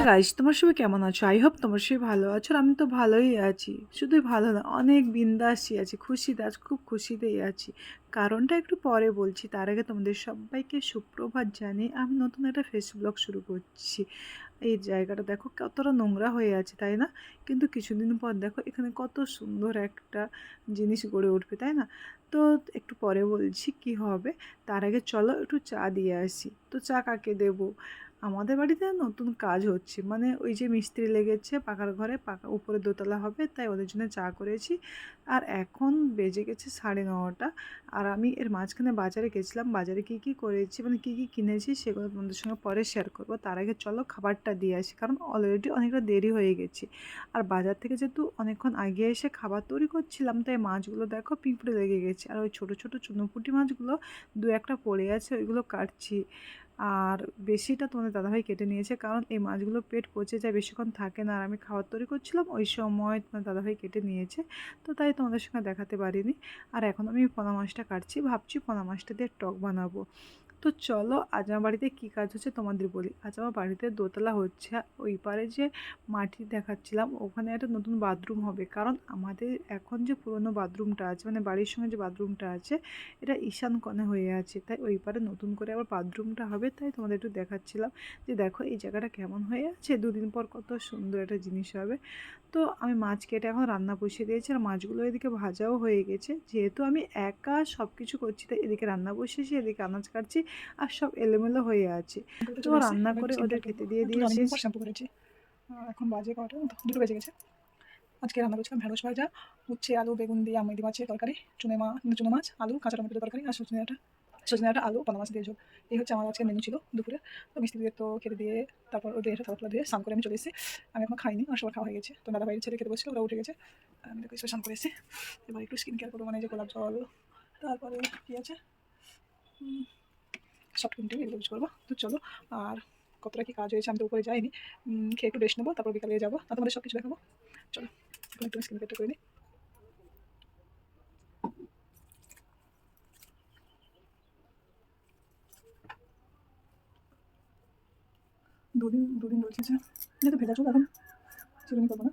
হঠাৎ গাইস তোমার সবাই কেমন আছো? আই হোপ তোমার সবাই ভালো আছো আমি তো ভালোই আছি। শুধুই ভালো না, অনেক বিন্দাসই আছি, খুশিতে আজ খুব খুশিতেই আছি। কারণটা একটু পরে বলছি, তার আগে তোমাদের সবাইকে সুপ্রভাত জানিয়ে আমি নতুন একটা ফেস ব্লগ শুরু করছি। এই জায়গাটা দেখো, কতটা নোংরা হয়ে আছে, তাই না? কিন্তু কিছুদিন পর দেখো, এখানে কত সুন্দর একটা জিনিস গড়ে উঠবে, তাই না? তো একটু পরে বলছি কি হবে। তার আগে চলো একটু চা দিয়ে আসি। তো চা কাকে দেবো? আমাদের বাড়িতে নতুন কাজ হচ্ছে। মানে ওই যে মিস্ত্রি লেগেছে পাকার ঘরে, পাকা, উপরে দোতলা হবে, তাই ওদের জন্য চা করেছি। আর এখন বেজে গেছে সাড়ে নটা। আর আমি এর মাঝখানে বাজারে গেছিলাম। বাজারে কী কী করেছি মানে কী কী কিনেছি সেগুলো তোমাদের সঙ্গে পরে শেয়ার করব। তার আগে চলো খাবারটা দিয়ে আসি, কারণ অলরেডি অনেকটা দেরি হয়ে গেছে। আর বাজার থেকে যেহেতু অনেকক্ষণ আগে এসে খাবার তৈরি করছিলাম, তাই মাছগুলো দেখো পিঁপড়ে লেগে গেছে। আর ওই ছোটো ছোটো চুনোপুটি মাছগুলো দু একটা পড়ে আছে, ওইগুলো কাটছি। আর বেশিটা তোমাদের দাদাভাই কেটে নিয়েছে, কারণ এই মাছগুলো পেট পচে যায়, বেশিক্ষণ থাকে না। আর আমি খাবার তৈরি করছিলাম, ওই সময় তোমার দাদাভাই কেটে নিয়েছে, তো তাই তোমাদের সঙ্গে দেখাতে পারিনি। আর এখন আমি পোনা মাছটা কাটছি, ভাবছি পোনা মাছটা দিয়ে টক বানাবো। তো চলো আজ আমার বাড়িতে কী কাজ হচ্ছে তোমাদের বলি। আজ আমার বাড়িতে দোতলা হচ্ছে। ওই পারে যে মাটি দেখাচ্ছিলাম, ওখানে একটা নতুন বাথরুম হবে। কারণ আমাদের এখন যে পুরনো বাথরুমটা আছে মানে বাড়ির সঙ্গে যে বাথরুমটা আছে, এটা ঈশান কোণে হয়ে আছে। তাই ওই পারে নতুন করে আবার বাথরুমটা হবে, তাই তোমাদের একটু দেখাচ্ছিলাম। যে দেখো, এই জায়গাটা কেমন হয়ে আছে? দুদিন পর কত সুন্দর একটা জিনিস হবে। তো আমি মাছ কেটে এখন রান্না বসিয়ে দিয়েছি, আর মাছগুলো এদিকে ভাজাও হয়ে গেছে। যেহেতু আমি একা সব কিছু করছি, তাই এদিকে রান্না বসিয়েছি, এদিকে আনাজ কাটছি। আর সব এলোমেলো হয়ে আছে। তো রান্না করে ওদের খেতে দিয়ে দিয়েছি শ্যাম্পু করেছি। এখন বাজে কটা? দুটো বেজে গেছে। আজকে রান্না করছিলাম ঢেঁড়স ভাজা উচ্ছে আলু বেগুন দিয়ে আমদি মাছের তরকারি চুনে মা চুনো মাছ আলু কাঁচা টমেটোর তরকারি আর সজনে একটা সজনে একটা আলু পানা মাছ দিয়ে ঝোল। এই হচ্ছে আমার আজকে মেনু ছিল দুপুরে। তো মিষ্টি দিয়ে তো খেতে দিয়ে তারপর ওদের থালা দিয়ে স্নান করে আমি চলে এসেছি। আমি এখন খাইনি আর সবার খাওয়া হয়ে গেছে। তো দাদা ভাইয়ের ছেলে খেতে বসছিল ওরা উঠে গেছে। আমি দেখো স্নান করে এসেছি। এবার একটু স্কিন কেয়ার করব মানে যে গোলাপ জল তারপরে কী আছে? সব কিন্তু এগুলো ইউজ করব। তো চলো, আর কতটা কি কাজ হয়েছে আমি তো উপরে যাইনি। খেয়ে একটু রেস্ট নেব, তারপর বিকালে যাব। আর তোমাদের সব কিছু দেখাবো। চলো, এখন একটু স্কিন কেয়ারটা করে নিই দুদিন দুদিন যে যেহেতু ভেজা চুল এখন। চিরুনি করব না।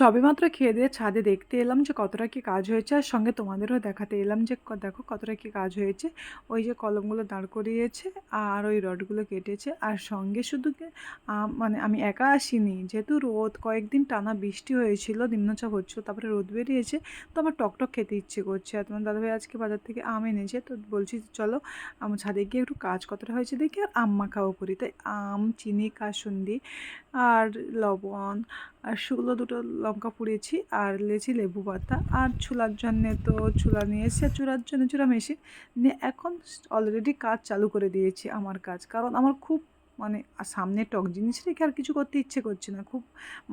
সবেমাত্র খেয়ে দিয়ে ছাদে দেখতে এলাম যে কতটা কি কাজ হয়েছে, আর সঙ্গে তোমাদেরও দেখাতে এলাম যে দেখো কতটা কি কাজ হয়েছে। ওই যে কলমগুলো দাঁড় করিয়েছে আর ওই রডগুলো কেটেছে। আর সঙ্গে শুধু মানে আমি একা আসিনি, যেহেতু রোদ কয়েকদিন টানা বৃষ্টি হয়েছিল, নিম্নচাপ হচ্ছিল, তারপরে রোদ বেরিয়েছে, তো আমার টকটক খেতে ইচ্ছে করছে। আর তোমার দাদাভাই আজকে বাজার থেকে আম এনেছে, তো বলছি চলো আমার ছাদে গিয়ে একটু কাজ কতটা হয়েছে দেখি, আর আম মাখাও করি। তাই আম, চিনি, কাসুন্দি আর লবণ, আর শুকনো দুটো লঙ্কা পুড়িয়েছি, আর লেছি লেবু পাতা, আর চুলার জন্যে তো চুলা নিয়ে আর চুলার জন্য চুলা মেশিন নিয়ে এখন অলরেডি কাজ চালু করে দিয়েছি আমার কাজ। কারণ আমার খুব মানে আর সামনে টক জিনিস রেখে আর কিছু করতে ইচ্ছে করছে না। খুব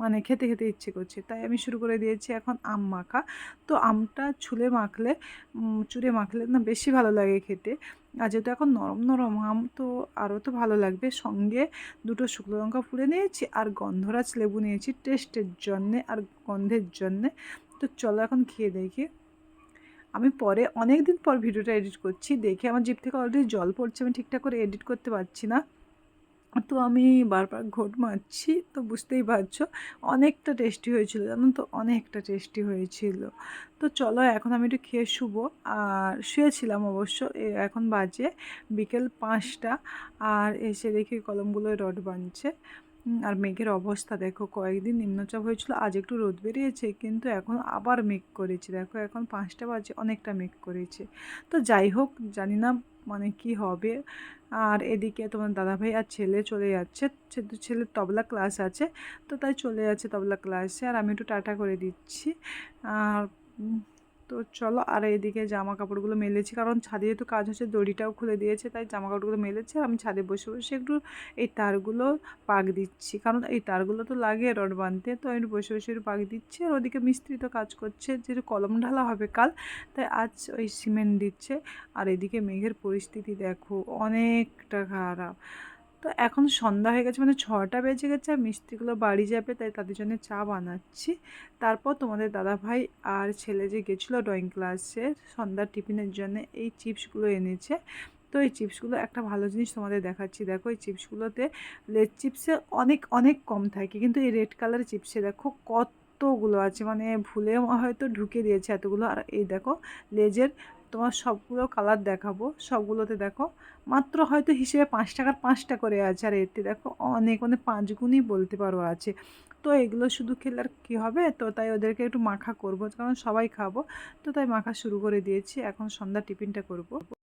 মানে খেতে খেতে ইচ্ছে করছে। তাই আমি শুরু করে দিয়েছি এখন আম মাখা। তো আমটা ছুলে মাখলে চুড়ে মাখলে না বেশি ভালো লাগে খেতে। আর যেহেতু এখন নরম নরম আম, তো আরও তো ভালো লাগবে। সঙ্গে দুটো শুকনো লঙ্কা পুড়ে নিয়েছি আর গন্ধরাজ লেবু নিয়েছি টেস্টের জন্যে আর গন্ধের জন্যে। তো চলো এখন খেয়ে দেখি। আমি পরে অনেক দিন পর ভিডিওটা এডিট করছি। দেখে আমার জিপ থেকে অলরেডি জল পড়ছে। আমি ঠিকঠাক করে এডিট করতে পারছি না। তো আমি বারবার ঘোট মারছি, তো বুঝতেই পারছ, অনেকটা টেস্টি হয়েছিল, জানো তো? অনেকটা টেস্টি হয়েছিল। তো চলো, এখন আমি একটু খেয়ে শুবো। আর শুয়েছিলাম অবশ্য এখন বাজে বিকেল পাঁচটা, আর এসে দেখি কলমগুলোয় রড বানছে আর মেঘের অবস্থা, দেখো কয়েকদিন নিম্নচাপ হয়েছিল, আজ একটু রোদ বেরিয়েছে, কিন্তু এখন আবার মেঘ করেছে। দেখো, এখন পাঁচটা বাজে, অনেকটা মেঘ করেছে। তো যাই হোক, জানি না মানে কি হবে? আর এদিকে তোমার দাদা ভাই আর ছেলে চলে যাচ্ছে। ছেলের তবলা ক্লাস আছে, তো তাই চলে যাচ্ছে তবলা ক্লাসে আর আমি একটু টাটা করে দিচ্ছি। আর তো চলো আর এদিকে জামা কাপড়গুলো মেলেছি, কারণ ছাদে যেহেতু কাজ হচ্ছে দড়িটাও খুলে দিয়েছে, তাই জামা কাপড়গুলো মেলেছে আর আমি ছাদে বসে বসে একটু এই তারগুলো পাক দিচ্ছি, কারণ এই তারগুলো তো লাগে রড বাঁধতে, তো আমি বসে বসে একটু পাক দিচ্ছি আর ওদিকে মিস্ত্রি তো কাজ করছে যেহেতু কলম ঢালা হবে কাল, তাই আজ ওই সিমেন্ট দিচ্ছে, আর এদিকে মেঘের পরিস্থিতি দেখো অনেকটা খারাপ। তো এখন সন্ধ্যা হয়ে গেছে মানে ছটা বেজে গেছে আর মিস্ত্রিগুলো বাড়ি যাবে, তাই তাদের জন্য চা বানাচ্ছি। তারপর তোমাদের দাদা ভাই আর ছেলে যে গেছিল ড্রয়িং ক্লাসে সন্ধ্যার টিফিনের জন্য এই চিপসগুলো এনেছে। তো এই চিপসগুলো একটা ভালো জিনিস তোমাদের দেখাচ্ছি। দেখো এই চিপসগুলোতে লেড চিপসে অনেক অনেক কম থাকে, কিন্তু এই রেড কালার চিপসে দেখো কতগুলো আছে মানে ভুলে হয়তো ঢুকে দিয়েছে এতগুলো। আর এই দেখো লেজের তোমার সবগুলো কালার দেখাবো। সবগুলোতে দেখো, মাত্র হয়তো হিসেবে পাঁচ টাকার পাঁচটা করে আছে। আর এতে দেখো অনেক অনেক পাঁচ গুণই বলতে পারো আছে। তো এগুলো শুধু খেলে আর কী হবে? তো তাই ওদেরকে একটু মাখা করব, কারণ সবাই খাব। তো তাই মাখা শুরু করে দিয়েছি। এখন সন্ধ্যা টিফিনটা করব।